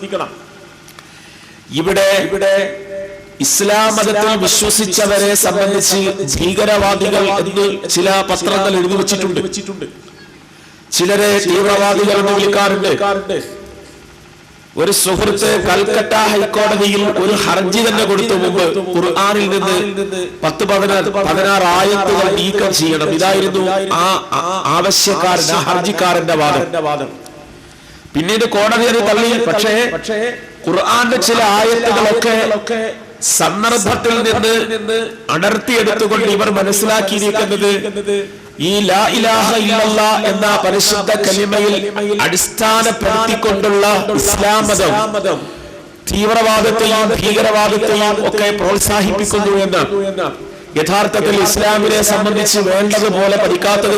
ശ്രദ്ധിക്കണം. ഇവിടെ ഇവിടെ ഇസ്ലാം മതത്തിൽ വിശ്വസിച്ചവരെ സംബന്ധിച്ച് ഭീകരവാദികൾ എന്ന് ചില പത്രങ്ങൾ എഴുതി വെച്ചിട്ടുണ്ട്. ചിലരെ തീവ്രവാദികൾ എന്ന് വിളിക്കാറുണ്ട്. ഒരു സുഹൃത്ത് കൽക്കട്ട ഹൈക്കോടതിയിൽ ഒരു ഹർജി തന്നെ കൊടുത്തു മുമ്പ് ഖുർആാനിൽ നിന്ന് പത്ത് പതിനാറ് പതിനാറ് ആയത്തുകൾ നീക്കം ചെയ്യണം. ഇതായിരുന്നു ആ ആ- ആവശ്യക്കാരൻ ആ ഹർജിക്കാരന്റെ വാദം. പിന്നീട് കോടതി അത് തള്ളി. പക്ഷേ പക്ഷേ ഖുർആന്റെ ചില ആയത്തുകളൊക്കെ സന്ദർഭത്തിൽ നിന്ന് അടർത്തിയെടുത്തുകൊണ്ട് ഇവർ മനസ്സിലാക്കിയിരിക്കുന്നത് ഈ ലാ ഇലാഹ ഇല്ലല്ലാ എന്ന പരിശുദ്ധ കലിമയിൽ അടിസ്ഥാനപ്പെടുത്തിക്കൊണ്ടുള്ള ഇസ്ലാം മതം തീവ്രവാദത്തെയും ഭീകരവാദത്തെയും ഒക്കെ പ്രോത്സാഹിപ്പിക്കുന്നു എന്ന്. യഥാർത്ഥത്തിൽ ഇസ്ലാമിനെ സംബന്ധിച്ച് വേണ്ടതുപോലെ പഠിക്കാത്തത്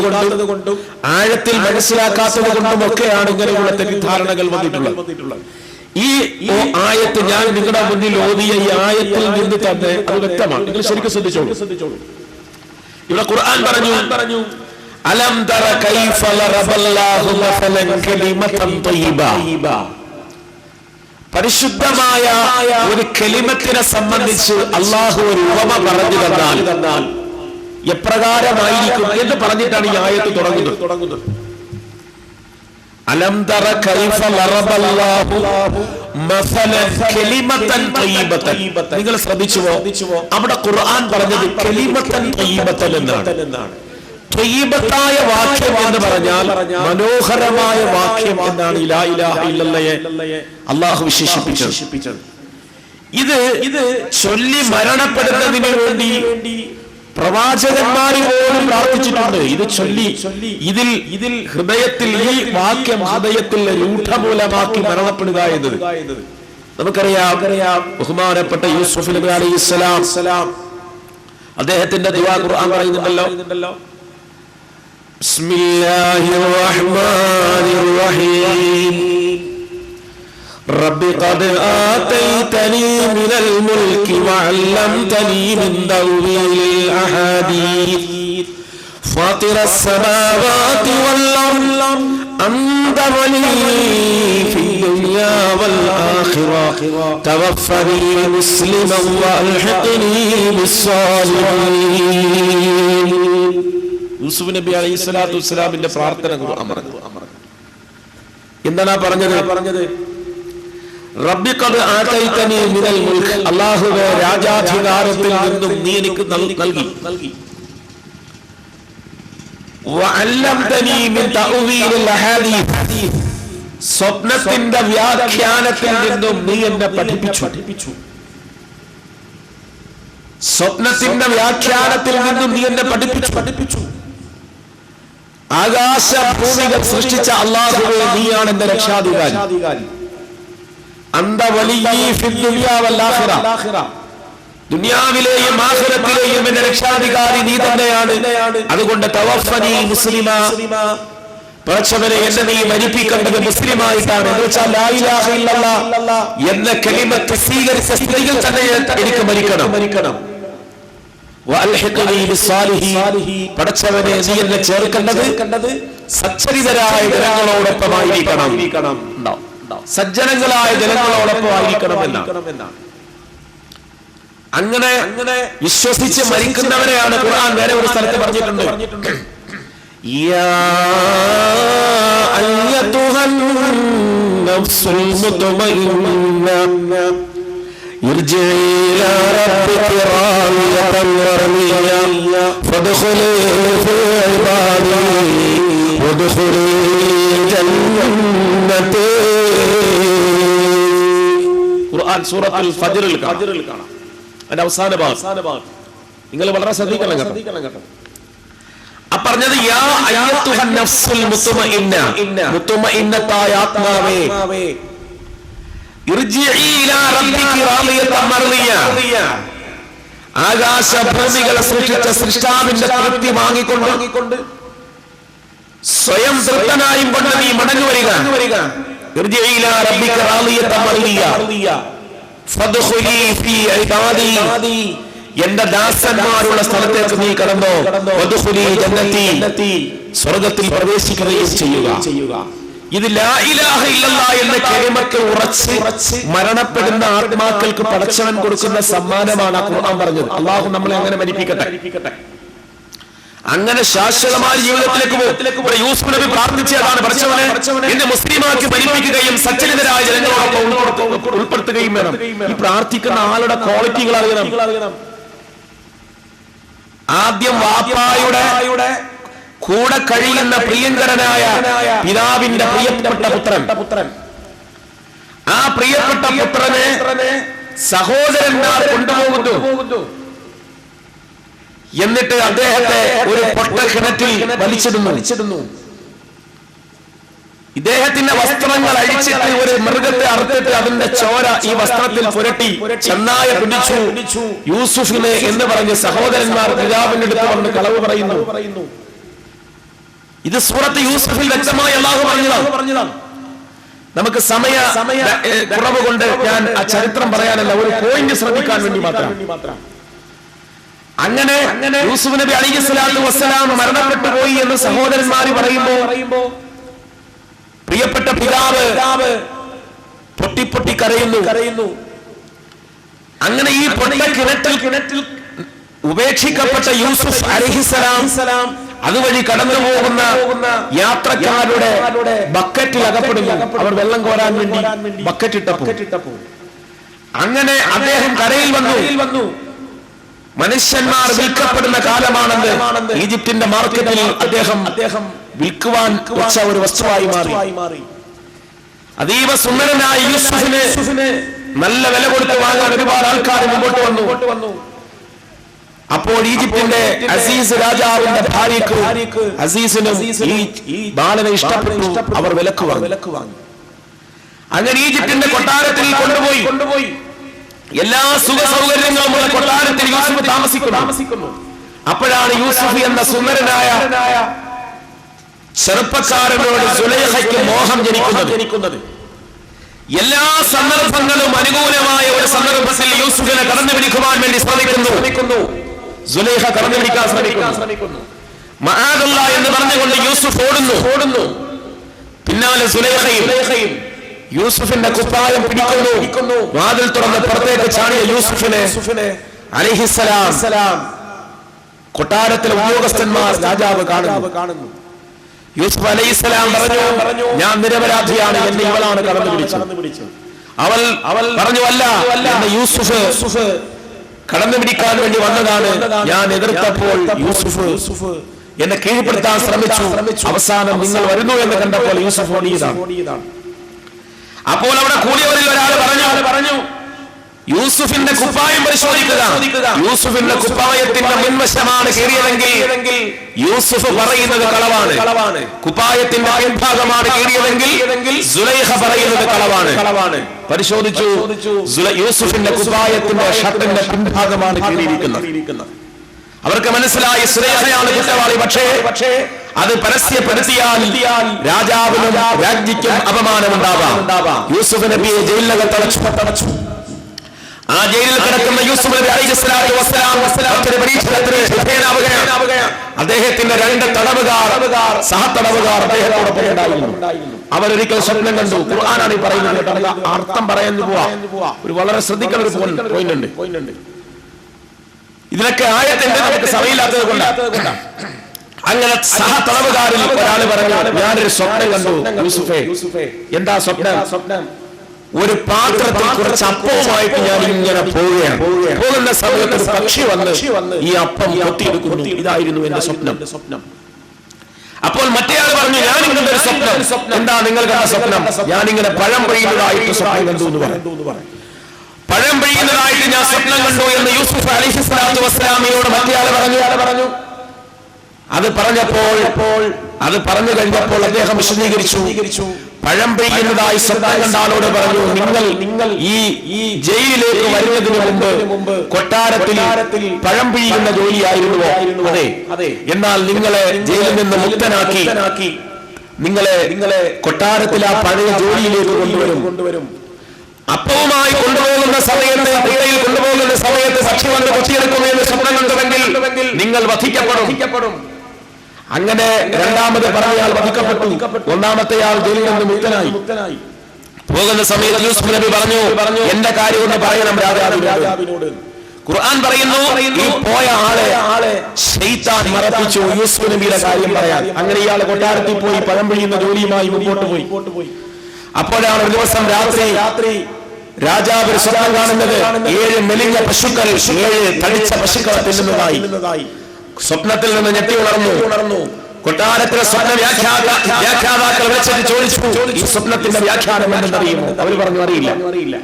കൊണ്ടും ആഴത്തിൽ മനസ്സിലാക്കാത്തത് കൊണ്ടും ഒക്കെയാണ് ഇങ്ങനെയുള്ള തെറ്റിദ്ധാരണകൾ വന്നിട്ടുള്ളത്. ഈ ആയത്ത് ഞാൻ നിങ്ങളുടെ മുന്നിൽ ഓതിയ ഈ ആയത്തിൽ നിന്ന് തന്നെ അത് വ്യക്തമാണ്. നിങ്ങൾ ശരിക്കും ശ്രദ്ധിച്ചോളൂ. ശ്രദ്ധിച്ചോളൂ. ഇവിടെ ഖുർആൻ പറഞ്ഞു പറഞ്ഞു അലം തറ കൈഫ ലറബല്ലാഹു മസലൻ കലിമതൻ തയ്യിബ. പരിശുദ്ധമായ ഒരു കെളിമത്തിനെ സംബന്ധിച്ച് അള്ളാഹു ഒരു ഉപമ പറഞ്ഞു തന്നാൽ എപ്രകാരമായിരിക്കും എന്ന് പറഞ്ഞിട്ടാണ് ഈ ആയത്ത് തുടങ്ങുന്നത്. അലം നിങ്ങൾ ശ്രദ്ധിച്ചുവോ? അവിടെ ഖുർആൻ പറഞ്ഞത് എന്നാണ്. ത്വയ്യിബത്തായ വാക്യം എന്ന് പറഞ്ഞാൽ മനോഹരമായ വാക്യം എന്നാണ് അള്ളാഹു വിശേഷിപ്പിച്ചത്. ഇത് ഇത് ചൊല്ലി മരണപ്പെടുന്നതിന് വേണ്ടി പ്രവാചകന്മാർ പോലും പ്രാർത്ഥിച്ചിട്ടുണ്ട്. ഇത് ചൊല്ലി. ഇതിൽ ഇതിൽ ഹൃദയത്തിൽ ഈ വാക്യം ഹൃദയത്തിൽ രൂഢമൂലമാക്കി മരണപ്പെടുക എന്നത്. നമുക്കറിയാം ബഹുമാനപ്പെട്ട യൂസുഫ് നബി അലൈഹി സ്വലാം അദ്ദേഹത്തിന്റെ ദുആ ഖുർആൻ പറയുന്നുണ്ടല്ലോ. بسم الله الرحمن الرحيم. رب قد آتيتني من الملك وعلمتني من تأويل الأحاديث. فاطر السماوات والأرض أنت ولي في الدنيا والآخرة. توفني مسلما وألحقني بالصالحين. യൂസുഫ് നബി അലൈഹി സ്വലാത്തു വസ്സലാമിന്റെ പ്രാർത്ഥന ഖുർആൻ പറഞ്ഞു എന്താണ് ആ പറഞ്ഞത് പറഞ്ഞത് അല്ലാഹുവേ രാജാധികാരത്തിൽ നിന്നും നീ എനിക്ക് നൽകി. നൽകി സ്വപ്നത്തിന്റെ വ്യാഖ്യാനത്തിൽ നിന്നും നീ എന്നെ പഠിപ്പിച്ചു. സ്വപ്നത്തിന്റെ വ്യാഖ്യാനത്തിൽ നിന്നും നീ എന്നെ പഠിപ്പിച്ചു പഠിപ്പിച്ചു. ആകാശ ഭൂമികൾ സൃഷ്ടിച്ച അള്ളാഹുവേ നീയാണ് എന്റെ രക്ഷാധികാരി ദുനിയാവിലെയും ആഖിറത്തിലെയും എന്റെ രക്ഷാധികാരി നീ തന്നെയാണ്. അതുകൊണ്ട് തവഫനി മുസ്ലിമ പടച്ചവനെ എന്നെ നീ മരിപ്പിക്കേണ്ടത് മുസ്ലിമായിട്ടാണ്. എന്ന് വെച്ചാൽ എന്ന കലിമത്ത് സ്വീകരിച്ച സ്ത്രീകൾ തന്നെ എനിക്ക് മരിക്കണം മരിക്കണം. പടച്ചവനെ നീ എന്നെ ചേർക്കേണ്ടത് സച്ചരിതരായ ജനങ്ങളോടൊപ്പമായിരിക്കണം? സജ്ജനങ്ങളായ ജനങ്ങളോടൊപ്പമായിരിക്കണം എന്നാണ് അങ്ങനെ അങ്ങനെ വിശ്വസിച്ച് മരിക്കുന്നവരെയാണ് ഖുർആൻ വേറെ ഒരു സ്ഥലത്ത് പറഞ്ഞിട്ടുണ്ട്. യാ فادخلي في عبادي وادخلي جنتي ഖുർആൻ സൂറത്തുൽ ഫജ്റിൽ കാണാം അതിന്റെ അവസാന ഭാഗം നിങ്ങൾ വളരെ ശ്രദ്ധിക്കണം കേട്ടോ ആ പറഞ്ഞത് യാ അയ്യത്തുഹൻ നഫ്സുൽ മുത്മഇന്ന മുത്മഇന്നത്തായ ആത്മാവേ ഇർജിഇ ഇലാ റബ്ബികി റാളിയത്തൻ മർദിയ ആകാശ ഭൂമികളെ സൃഷ്ടിച്ച സൃഷ്ടാവിന്റെ തൃപ്തി വാങ്ങിക്കൊണ്ട് സ്വയം തൃപ്തനായും കൊണ്ട് നീ മടങ്ങി വരിക. എന്റെ ദാസന്മാരുള്ള സ്ഥലത്തേക്ക് നീ കടന്നോ. സ്വർഗത്തിൽ പ്രവേശിക്കുകയും ചെയ്യുക. ഇത് എന്ന കെളിമത്ത് ഉറച്ച് മരണപ്പെടുന്ന ആത്മാക്കൾക്ക് പടച്ചവൻ കൊടുക്കുന്ന സമ്മാനമാണ് ആ ഖുർആൻ പറഞ്ഞത്. അള്ളാഹു നമ്മളെ അങ്ങനെ മരിപ്പിക്കട്ടെ? അങ്ങനെ ശാശ്വതമായ ജീവിതത്തിലേക്ക് പോകും യൂസുഫ് നബി പ്രാർത്ഥിച്ചതാണ് പഠിച്ചവനെ എന്നെ മുസ്ലിമാക്കി മരിപ്പിക്കുകയും സച്ചരിതരായ ജനങ്ങളോടൊപ്പം ഉൾപ്പെടുത്തു- ഉൾപ്പെടുത്തുകയും വേണം. ഈ പ്രാർത്ഥിക്കുന്ന ആളുടെ ക്വാളിറ്റികൾ അറിയണം. ആദ്യം വാപ്പായുടെ കൂടെ കഴിയുന്ന പ്രിയങ്കരനായ പിതാവിന്റെ പ്രിയപ്പെട്ട പുത്രൻ. പുത്രൻ. ആ പ്രിയപ്പെട്ട പുത്രനെ സഹോദരന്മാർ കൊണ്ടുപോകുന്നു. എന്നിട്ട് അദ്ദേഹത്തെ ഒരു പൊട്ട കിണറ്റിൽ വലിച്ചിടുന്നു. വലിച്ചിടുന്നു. ഇദ്ദേഹത്തിന്റെ വസ്ത്രങ്ങൾ അഴിച്ചിട്ട് ഒരു മൃഗത്തെ അറുത്തിട്ട് അതിന്റെ ചോര ഈ വസ്ത്രത്തിൽ പുരട്ടി ചെന്നായ പിടിച്ചു. യൂസുഫിനെ എന്ന് പറഞ്ഞ് സഹോദരന്മാർ പിതാവിന്റെ അടുത്ത് വന്ന് കളവ് പറയുന്നു. ഇത് സൂറത്ത് യൂസഫിൽ വ്യക്തമായി അള്ളാഹു പറഞ്ഞതാണ്. നമുക്ക് സമയ സമയ കുറവ് കൊണ്ട് ഞാൻ ആ ചരിത്രം പറയാനല്ല ഒരു പോയിന്റ് ശ്രദ്ധിക്കാൻ വേണ്ടി മാത്രം. അങ്ങനെ അങ്ങനെ യൂസുഫ് നബി അലി സ്വലാത്തു വസ്സലാം മരണപ്പെട്ടു പോയി എന്ന് സഹോദരന്മാർ പറയുമ്പോ പ്രിയപ്പെട്ട പിതാവ് പൊട്ടി പൊട്ടി കരയുന്നു. കരയുന്നു. അങ്ങനെ ഈ പൊട്ട കിണറ്റിൽ കിണറ്റിൽ ഉപേക്ഷിക്കപ്പെട്ട യൂസുഫ് അലഹിസലാം അതുവഴി കടന്നു പോകുന്ന യാത്രക്കാരുടെ ബക്കറ്റിൽ അകപ്പെടുന്നു. അവർ വെള്ളം കോരാൻ വേണ്ടി ബക്കറ്റ് ഇട്ടപ്പോ അങ്ങനെ അദ്ദേഹം കരയിൽ വന്നു. മനുഷ്യന്മാർ വിൽക്കപ്പെടുന്ന കാലമാണെന്ന് ഈജിപ്തിന്റെ മാർക്കറ്റിൽ അദ്ദേഹം അദ്ദേഹം വിൽക്കുവാൻ വെച്ച ഒരു വസ്തുവായി മാറി. അതീവ സുന്ദരനായ യൂസുഫിന് നല്ല വില കൊടുത്ത് വാങ്ങാൻ ഒരുപാട് ആൾക്കാർ മുമ്പോട്ട് വന്നു. അപ്പോൾ ഈജിപ്തിന്റെ അസീസ് രാജാവിന്റെ ഭാര്യക്ക് അസീസിനും ഈ ബാലനെ ഇഷ്ടപ്പെട്ടു അവർ വിലക്ക് വാങ്ങി. അങ്ങനെ ഈജിപ്തിന്റെ കൊട്ടാരത്തിൽ കൊണ്ടുപോയി. കൊണ്ടുപോയി. എല്ലാ സുഖ സൗകര്യങ്ങളുമുള്ള കൊട്ടാരത്തിൽ യൂസുഫ് താമസിക്കുന്നു. താമസിക്കുന്നു. അപ്പോഴാണ് യൂസുഫ് എന്ന സുന്ദരനായ ചെറുപ്പക്കാരനോട് സുലേഹയ്ക്ക് മോഹം ജനിക്കുന്നത്. ജനിക്കുന്നത്. എല്ലാ സന്ദർഭങ്ങളും അനുകൂലമായ ഒരു സന്ദർഭത്തിൽ യൂസുഫിനെ കടന്നു പിടിക്കുവാൻ വേണ്ടി ശ്രമിക്കുന്നു സുലേഖ കടന്നു പിടിക്കാൻ ശ്രമിക്കുന്നു. മഹാദല്ല എന്ന് പറഞ്ഞുകൊണ്ട് യൂസുഫ് ഓടുന്നു. ഓടുന്നു. പിന്നാലെ സുലൈഹയും യൂസുഫിന്റെ കുപ്പായം പിടിക്കുന്നു. വാതിൽ തുറന്ന് പുറത്തേക്ക് ചാടിയ യൂസുഫിനെ അലിഹിസലാം കൊട്ടാരത്തിലെ ഉദ്യോഗസ്ഥന്മാർ രാജാവ് കാണുന്നു. യൂസുഫ് അലൈഹിസ്സലാം പറഞ്ഞു ഞാൻ നിരപരാധിയാണ് എന്നെ ഇവളാണ് കടന്നു പിടിച്ചത് അവൾ അവൾ പറഞ്ഞു അല്ല യൂസുഫ് കടന്നു പിടിക്കാൻ വേണ്ടി വന്നതാണ്. ഞാൻ എതിർത്തപ്പോൾ യൂസുഫ് എന്നെ കീഴ്പ്പെടുത്താൻ ശ്രമിച്ചു. അവസാനം നിങ്ങൾ വരുന്നു എന്ന് കണ്ടപ്പോൾ യൂസുഫ് ഓടിയതാണ്. അപ്പോൾ അവിടെ കൂടിയവരിൽ ഒരാൾ പറഞ്ഞു പറഞ്ഞു യൂസുഫിന്റെ കുപ്പായം പരിശോധിക്കുക. യൂസുഫിന്റെ കുപ്പായത്തിന്റെ മുൻവശമാണ് കീറിയതെങ്കിൽ യൂസുഫ് പറയുന്നത് കളവാണ്. കുപ്പായത്തിന്റെ പിൻഭാഗമാണ് കീറിയതെങ്കിൽ സുലൈഹ പറയുന്നത് കളവാണ്. പരിശോധിച്ചു. യൂസുഫിന്റെ കുപ്പായത്തിന്റെ ഷർട്ടിന്റെ പിൻഭാഗമാണ് കീറിയിരിക്കുന്നത്. അവർക്ക് മനസ്സിലായി സുരേഖയാണ് കുറ്റവാളി. പക്ഷേ പക്ഷേ അത് പരസ്യപ്പെടുത്തിയാൽ രാജാവിനും രാജ്ഞിക്കും അപമാനമുണ്ടാവാം. യൂസുഫ് നബിയെ ജയിലിനകത്ത് തടച്ചു ആ ജയിലിൽ കിടക്കുന്ന യൂസുഫ് പരീക്ഷണത്തിന് അദ്ദേഹത്തിന്റെ രണ്ട് തടവുകാർ സഹതടവുകാർ അദ്ദേഹത്തോടൊപ്പം ഉണ്ടായിരുന്നു. അവരൊരിക്കൽ സ്വപ്നം കണ്ടു. ഖുർആനാണ് ഈ പറയുന്നത് അർത്ഥം പറയാൻ പോവാ. ഒരു വളരെ ശ്രദ്ധിക്കുന്ന ഒരു പോയിന്റ് ഉണ്ട്. ഇതിനൊക്കെ ആയത്തിന്റെ നമുക്ക് സമയമില്ലാത്തത് കൊണ്ട്. അങ്ങനെ സഹതടവുകാരിൽ ഒരാൾ പറഞ്ഞു ഞാനൊരു സ്വപ്നം കണ്ടു യൂസുഫേ. എന്താ സ്വപ്നം സ്വപ്നം? ഒരു പാത്രത്തിൽ കുറച്ച് അപ്പവുമായിട്ട് ഞാൻ ഇങ്ങനെ പോവുകയാണ്. പോകുന്ന സമയത്ത് പക്ഷി വന്ന് ഈ അപ്പം കൊത്തിയെടുക്കുന്നു. ഇതായിരുന്നു എന്റെ സ്വപ്നം. സ്വപ്നം. അപ്പോൾ മറ്റേയാൾ പറഞ്ഞു ഞാൻ ഇങ്ങനെ ഒരു സ്വപ്നം. എന്താ നിങ്ങൾ കണ്ട സ്വപ്നം? ഞാൻ ഇങ്ങനെ പഴം പെയ്യുന്നതായിട്ട് സ്വപ്നം കണ്ടു എന്ന് പറഞ്ഞു പഴം പെയ്യുന്നതായിട്ട് ഞാൻ സ്വപ്നം കണ്ടു എന്ന് യൂസുഫ് അലിഹി സ്വലാത്തു വസ്സലാമിയോട് മറ്റേയാൾ പറഞ്ഞു. പറഞ്ഞു. അത് പറഞ്ഞപ്പോൾ അത് പറഞ്ഞു കഴിഞ്ഞപ്പോൾ അദ്ദേഹം വിശദീകരിച്ചു. പഴം പെയ്യുന്നതായി സ്വപ്നം കണ്ട ആളോട് പറഞ്ഞു നിങ്ങൾ നിങ്ങൾ ഈ ഈ ജയിലിലേക്ക് വരുന്നതിന് മുമ്പ് കൊട്ടാരത്തിൽ പഴം പിഴിയുന്ന ജോലിയായിരുന്നുവോ? അതെ. അതെ. എന്നാൽ നിങ്ങളെ ജയിലിൽ നിന്ന് മുക്തനാക്കി. നിങ്ങളെ നിങ്ങളെ കൊട്ടാരത്തിൽ ആ പഴയ ജോലിയിലേക്ക് കൊണ്ടുവരും. കൊണ്ടുവരും. അപ്പവുമായി കൊണ്ടുപോകുന്ന സമയത്ത് കുട്ടയിൽ കൊണ്ടുപോകുന്ന സമയത്ത് സഖ്യം വന്ന് കൊത്തിയെടുക്കുമെന്ന് സ്വപ്നം കണ്ടുവെങ്കിൽ നിങ്ങൾ വധിക്കപ്പെടും. അങ്ങനെ രണ്ടാമത് പറഞ്ഞയാൾ വധിക്കപ്പെട്ടു. ഒന്നാമത്തെയാൾ ജയിലിൽ നിന്ന് മുക്തനായി. പോകുന്ന സമയത്ത് യൂസുഫ് നബി പറഞ്ഞു പറഞ്ഞു എന്റെ കാര്യം ഒന്ന് പറയണം രാജാവിനോട്. ഖുർആൻ പറയുന്നു ഈ പോയ ആളെ ആളെ ശൈത്താൻ മറപ്പിച്ചു. യൂസുഫ് നബിയുടെ കാര്യം പറയാൻ അങ്ങനെ ഇയാൾ കൊട്ടാരത്തിൽ പോയി പഴം പിഴിയുന്ന ജോലിയുമായി മുമ്പോട്ട് പോയി. അപ്പോഴാണ് ഒരു ദിവസം രാത്രി രാത്രി രാജാവ് സ്വപ്നം കാണുന്നത്. ഏഴ് മെലിഞ്ഞ പശുക്കൾ ഏഴ് തടിച്ച പശുക്കളെ തിന്നുന്നതായി. സ്വപ്നത്തിൽ നിന്ന് ഞെട്ടി ഉണർന്നു. ഉണർന്നു. കൊട്ടാരത്തിലെ സ്വപ്ന വ്യാഖ്യാത വ്യാഖ്യാതാക്കൾ വിളിച്ചിട്ട് ചോദിച്ചു. ഈ സ്വപ്നത്തിന്റെ വ്യാഖ്യാനം എന്തെന്നറിയുമോ? അവർ പറഞ്ഞു അറിയില്ല. അറിയില്ല.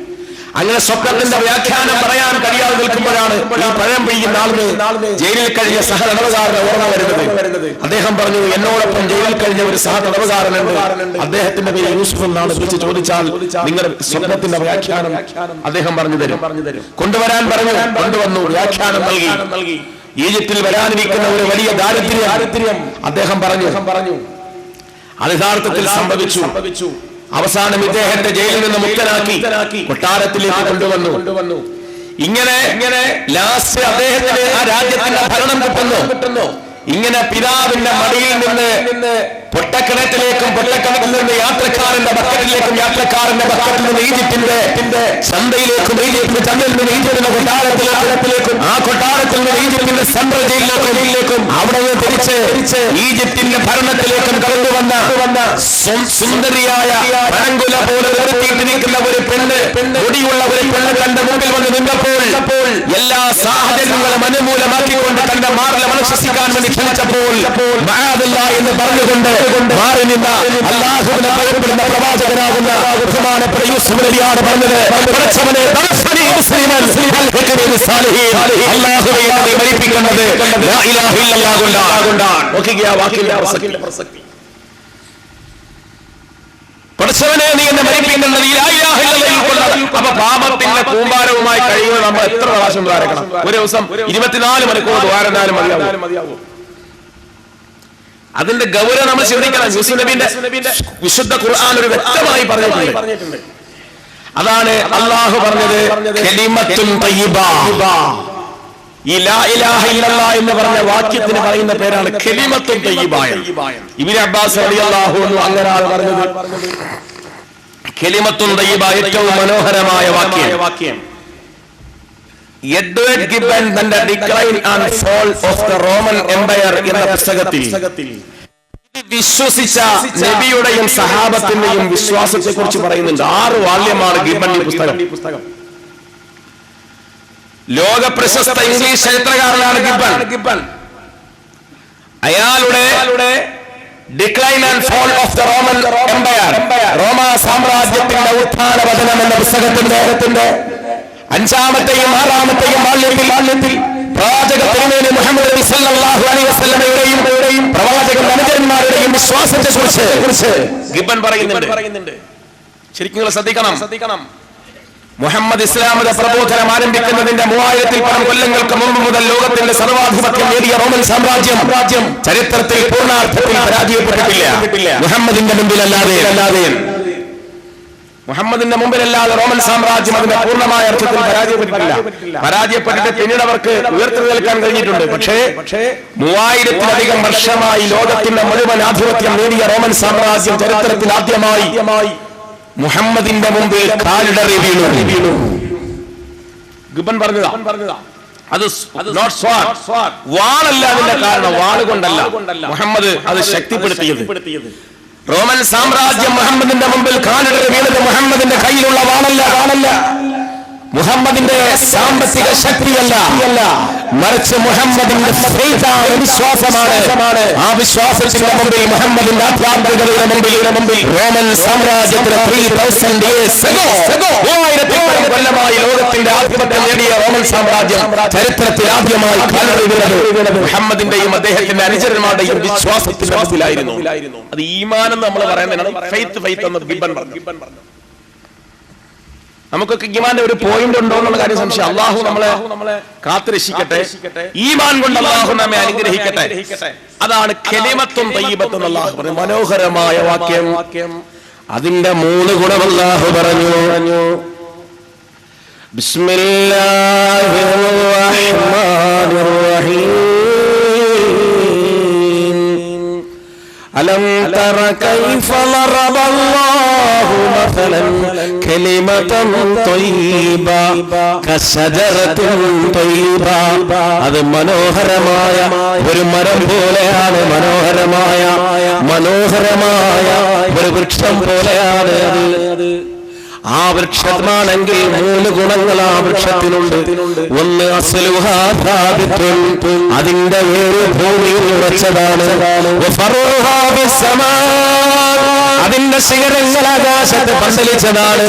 അങ്ങനെ സ്വപ്നത്തിന്റെ വ്യാഖ്യാനം പറയാൻ കഴിയാതെ നിൽക്കുമ്പോഴാണ് ഈ പഴം പെയ്യുന്ന ആളിന് ജയിലിൽ കഴിഞ്ഞ സഹ തടവുകാരനെ ഓർമ്മ വരുന്നത്. അദ്ദേഹം പറഞ്ഞു എന്നോടൊപ്പം ജയിലിൽ കഴിഞ്ഞ ഒരു സഹ തടവുകാരനുണ്ട് അദ്ദേഹത്തിന്റെ പേര് യൂസുഫ് എന്നാണ് വിളിച്ച് ചോദിച്ചാൽ നിങ്ങൾ സ്വപ്നത്തിന്റെ വ്യാഖ്യാനം അദ്ദേഹം പറഞ്ഞു തരും. കൊണ്ടുവരാൻ പറഞ്ഞു. കൊണ്ടുവന്നു. വ്യാഖ്യാനം നൽകി. ഈജിപ്തിൽ വരാനിരിക്കുന്ന ഒരു വലിയ ദാരിദ്ര്യം ദാരിദ്ര്യം. അദ്ദേഹം പറഞ്ഞു. പറഞ്ഞു. അത് യഥാർത്ഥത്തിൽ സംഭവിച്ചു. അവസാനം ഇദ്ദേഹത്തെ ജയിലിൽ നിന്ന് മുക്തനാക്കി. കൊട്ടാരത്തിലേക്ക് കൊണ്ടുവന്നു. കൊണ്ടുവന്നു. ഇങ്ങനെ ഇങ്ങനെ ലാസ്റ്റ് അദ്ദേഹത്തിന് ആ രാജ്യത്തിന്റെ ഭരണം കിട്ടുന്നു. ഇങ്ങനെ പിതാവിന്റെ മടിയിൽ നിന്ന് പൊട്ടക്കിണറ്റിലേക്കും പൊട്ടക്കിണറ്റിൽ നിന്ന് യാത്രക്കാരന്റെ ബക്കറ്റിലേക്കും യാത്രക്കാരന്റെ ബക്കറ്റിൽ നിന്ന് ഈജിപ്തിന്റെ ചന്തയിലേക്കും ഈജിപ്തിന്റെ ചന്തയിൽ നിന്ന് ഈജിപ്തിന്റെ കൊട്ടാരത്തിലേക്കും ആ കൊട്ടാരത്തിൽ നിന്ന് ഈജിപ്തിന്റെ സെൻട്രൽ ജയിലിലേക്കും അവിടെ നിന്ന് തിരിച്ച് ഈജിപ്തിന്റെ ഭരണത്തിലേക്കും കടന്നു വന്ന വന്ന സുന്ദരിയായ പഴങ്കുല പോലെ നിർത്തിയിട്ടിരിക്കുന്ന ഒരു പെണ്ണ് മുടിയുള്ള ഒരു പെണ്ണ് തന്റെ മുമ്പിൽ വന്ന് നിന്നപ്പോൾ എല്ലാ സാഹചര്യങ്ങളും അനുകൂലമാക്കിക്കൊണ്ട് തന്റെ മാറിലെ മനസ്സിക്കാൻ വേണ്ടി ക്ഷണിച്ചപ്പോൾ എന്ന് പറഞ്ഞുകൊണ്ട് മാറി നിന്ന അള്ളാഹുവിനെ ഭയപ്പെടുന്ന പ്രവാചകനാകുന്ന ബഹുമാനപ്പെട്ട യൂസുഫ് നബിയാണ് പറഞ്ഞത് മരിപ്പിക്കുന്നത് പഠിച്ചവനെ നീ എന്നെ മരിപ്പിക്കുന്നത് അപ്പൊ പാപത്തിന്റെ കൂമ്പാരവുമായി കഴിയുന്നത് നമ്മൾ എത്ര പ്രാവശ്യം ദ്വാരക്കണം? ഒരു ദിവസം ഇരുപത്തിനാല് മണിക്കൂർ ദ്വാരനാലും മതിയാവും. അതിന്റെ ഗൗരവം നമ്മൾ ചിന്തിക്കണം. യൂസുഫ് നബിന്റെ വിശുദ്ധ ഖുർആൻ ഒരു വ്യക്തമായി പറഞ്ഞിട്ടുണ്ട്. അതാണ് അള്ളാഹു പറഞ്ഞത് എന്ന് പറഞ്ഞ വാക്യത്തിന് പറയുന്ന പേരാണ് അബ്ബാസ് അങ്ങനെ ഏറ്റവും മനോഹരമായ വാക്യം. എഡ്വേർഡ് ഗിബൻ തന്റെ decline and fall of the Roman empire എന്ന പുസ്തകത്തിൽ വിശ്വസിച്ച നബിയുടെയും സഹാബത്തിന്റെയും വിശ്വാസത്തെ കുറിച്ച് പറയുന്നുണ്ട്. ആറ് വാല്യമാണ് ഗിബൻ ഈ പുസ്തകം. ലോക പ്രശസ്ത ഇംഗ്ലീഷ് ചരിത്രകാരനാണ് ഗിബൻ ഗിബൻ അയാളുടെ decline and fall of the Roman empire റോമ സാമ്രാജ്യത്തിന്റെ ഉത്ഥാന പതനം എന്ന പുസ്തകത്തിന്റെ അഞ്ചാമത്തെയും ആറാമത്തെയും ബാല്യത്തിൽ ബാല്യത്തിൽ പ്രവാചക തിരുമേനി മുഹമ്മദ് നബി സല്ലല്ലാഹു അലൈഹി വസല്ലമയുടെയും പ്രവാചക അനുചരന്മാരുടെയും വിശ്വാസത്തെ കുറിച്ച് കുറിച്ച് ഗിബൻ പറയുന്നുണ്ട്. ശരിക്കും ശ്രദ്ധിക്കണം. ശ്രദ്ധിക്കണം. മുഹമ്മദ് ഇസ്ലാമിന്റെ പ്രബോധനം ആരംഭിക്കുന്നതിന്റെ മൂവായിരത്തിൽ പണം കൊല്ലങ്ങൾക്ക് മുമ്പ് മുതൽ ലോകത്തിന്റെ സർവാധിപത്യം നേടിയ റോമൻ സാമ്രാജ്യം രാജ്യം ചരിത്രത്തിൽ പൂർണാർത്ഥത്തിൽ പരാജയപ്പെട്ടിട്ടില്ല. മുഹമ്മദിന്റെ മുമ്പിലല്ലാതെ. അല്ലാതെ മുഹമ്മദിന്റെ മുമ്പിലല്ലാതെ റോമൻ സാമ്രാജ്യം അതിന്റെ പൂർണമായ അർത്ഥത്തിൽ പരാജയപ്പെട്ടിട്ടില്ല. പരാജയപ്പെട്ടിട്ട് പിന്നീട് അവർക്ക് ഉയർത്തെഴുന്നേൽക്കാൻ കഴിഞ്ഞിട്ടുണ്ട്. പക്ഷേ മൂവായിരത്തിലധികം വർഷമായി ലോകത്തിന്റെ മുഴുവൻ ആധിപത്യം നേടിയ റോമൻ സാമ്രാജ്യം ചരിത്രത്തിൽ ആദ്യമായി മുഹമ്മദിന്റെ മുമ്പിൽ കാലിടറി വീണു. വീണു ഗിബൻ പറഞ്ഞതാ. അത്. വാളല്ല അതിന്റെ കാരണം. വാളുകൊണ്ടല്ല. മുഹമ്മദ് അത് ശക്തിപ്പെടുത്തിയത്. റോമൻ സാമ്രാജ്യം മുഹമ്മദിന്റെ മുമ്പിൽ കാലിടറി വീണത് മുഹമ്മദിന്റെ കയ്യിലുള്ള വാളല്ല വാളല്ല മുഹമ്മദിന്റെ സാമ്പത്തിക ശക്തിയല്ല. മറിച്ച് മുഹമ്മദിന്റെ വിശ്വാസമാണ്. ആ വിശ്വാസത്തിന്റെ മുമ്പിൽ മുഹമ്മദിന്റെ അധ്യാപകരുടെ മുമ്പിൽ മുമ്പിൽ റോമൻ സാമ്രാജ്യത്തിന് ത്രീ തൗസൻഡ് മൂവായിരത്തിപ്പരം കൊല്ലമായി ലോകത്തിന്റെ ആധിപത്യം നേടിയ റോമൻ സാമ്രാജ്യം ചരിത്രത്തിൽ ആദ്യമായി മുഹമ്മദിന്റെയും അദ്ദേഹത്തിന്റെ അനുചരന്മാരുടെയും വിശ്വാസത്തിന്റെ മുമ്പിലായിരുന്നു. അത് ഈമാൻ എന്ന് നമ്മൾ പറയുന്നതാണ് ഫെയ്ത്ത് ഫെയ്ത്ത് എന്ന് ഗിബൻ പറഞ്ഞു നമുക്കൊക്കെ ഈമാന്റെ ഒരു പോയിന്റ് ഉണ്ടോ എന്നുള്ള കാര്യം സംശയം അള്ളാഹു നമ്മളെ നമ്മളെ കാത്തുരക്ഷിക്കട്ടെ ഈമാൻ കൊണ്ട് അള്ളാഹു നമ്മെ അനുഗ്രഹിക്കട്ടെ അതാണ് കെലിമത്തും തയ്യബത്തും അള്ളാഹു പറഞ്ഞു മനോഹരമായ വാക്യം വാക്യം അതിന്റെ മൂന്ന് ഗുണം അള്ളാഹു പറഞ്ഞു പറഞ്ഞു ബിസ്മില്ലാഹിർ റഹ്മാനിർ റഹീം ألم تر كيف ضرب الله مثلا كلمة طيبة كشجرة طيبة അത് മനോഹരമായ ഒരു മരം പോലെയാണ് മനോഹരമായ മനോഹരമായ ഒരു വൃക്ഷം പോലെയാണ് അത് ആ വൃക്ഷമാണെങ്കിൽ മൂന്ന് ഗുണങ്ങൾ ആ വൃക്ഷത്തിനുണ്ട് ഒന്ന് അസലുഹാധാബിത്വം അതിന്റെ വേര് ഭൂമിയിൽ ഉറച്ചതാണ് വഫറുഹാ ബിസ്സമാ. അതിന്റെ ശിഖരങ്ങൾ ആകാശത്ത് പന്തലിച്ചതാണ്.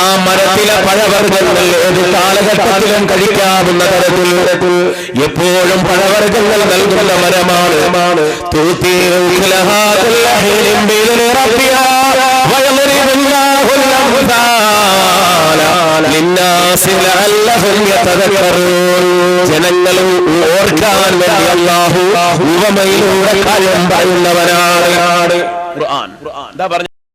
ആ മരത്തിലെ പഴവർഗങ്ങൾ ഏത് കാലഘട്ടത്തിലും കഴിക്കാവുന്ന തരത്തിൽ എപ്പോഴും പഴവർഗങ്ങൾ നൽകുന്ന മരമാണ്. തൂത്തി ഉക്കുലഹാ ജനങ്ങൾ ഓർക്കാൻ വേണ്ടി അള്ളാഹു ഉപമയിലൂടെ കാര്യം പറയുന്നവനാണ്. ഖുർആൻ. എന്താ പറഞ്ഞു?